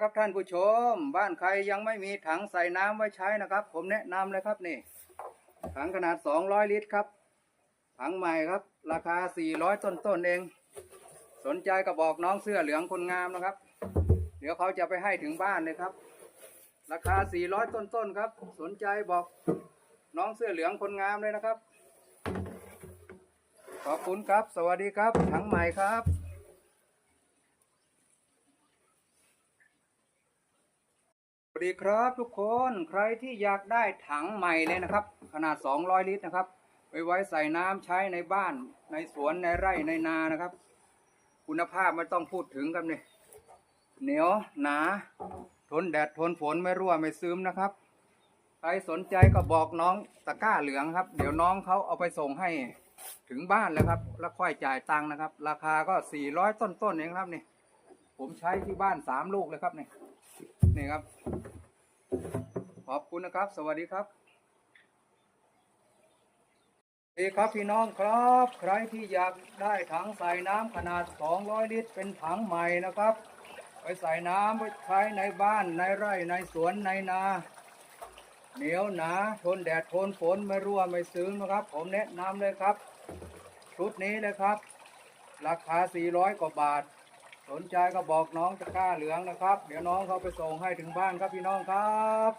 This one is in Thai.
ครับท่านผู้ชม บ้านใครยังไม่มีถังใส่น้ำไว้ใช้นะครับ ผมแนะนำเลยครับนี่ ถังขนาด 200 ลิตรครับ ถังใหม่ครับ ราคา 400 ต้นต้นเอง สนใจก็บอกน้องเสื้อเหลืองคนงามนะครับ เดี๋ยวเขาจะไปให้ถึงบ้านเลยครับ ราคา 400 ต้นต้นครับ สนใจบอกน้องเสื้อเหลืองคนงามเลยนะครับ ขอบคุณครับ สวัสดีครับ ถังใหม่ครับ สวัสดีครับทุกคนใครที่อยากได้ถังใหม่เลยนะครับ ขนาด 200 ลิตรนะครับไว้ไว้ใส่น้ำใช้ในบ้าน ในสวนในไร่ในนานะครับ คุณภาพไม่ต้องพูดถึงครับเนี่ยเหนียวหนา ทนแดดทนฝนไม่รั่วไม่ซึมนะครับ ใครสนใจก็บอกน้องตะก้าเหลืองครับ เดี๋ยวน้องเขาเอาไปส่งให้ถึงบ้านแล้วครับ แล้วค่อยจ่ายตังค์นะครับ ราคาก็ 400 ต้นๆเองครับนี่ ผมใช้ที่บ้านสามลูกเลยครับเนี่ยนี่ครับ ขอบคุณนะครับ สวัสดีครับสวัสดีครับพี่น้องครับ ใครที่อยากได้ถังใส่น้ำขนาด 200 ลิตร เป็นถังใหม่นะครับ ไปใส่น้ำไว้ใช้ในบ้านในไร่ในสวนในนา เหนียวหนาทนแดดทนฝนไม่รั่วไม่ซึมนะครับ ผมแนะนำเลยครับ ชุดนี้เลยครับ ราคา 400 กว่าบาท สนใจก็บอกน้องจะกล้าเหลืองนะครับ เดี๋ยวน้องเขาไปส่งให้ถึงบ้านครับพี่น้องครับ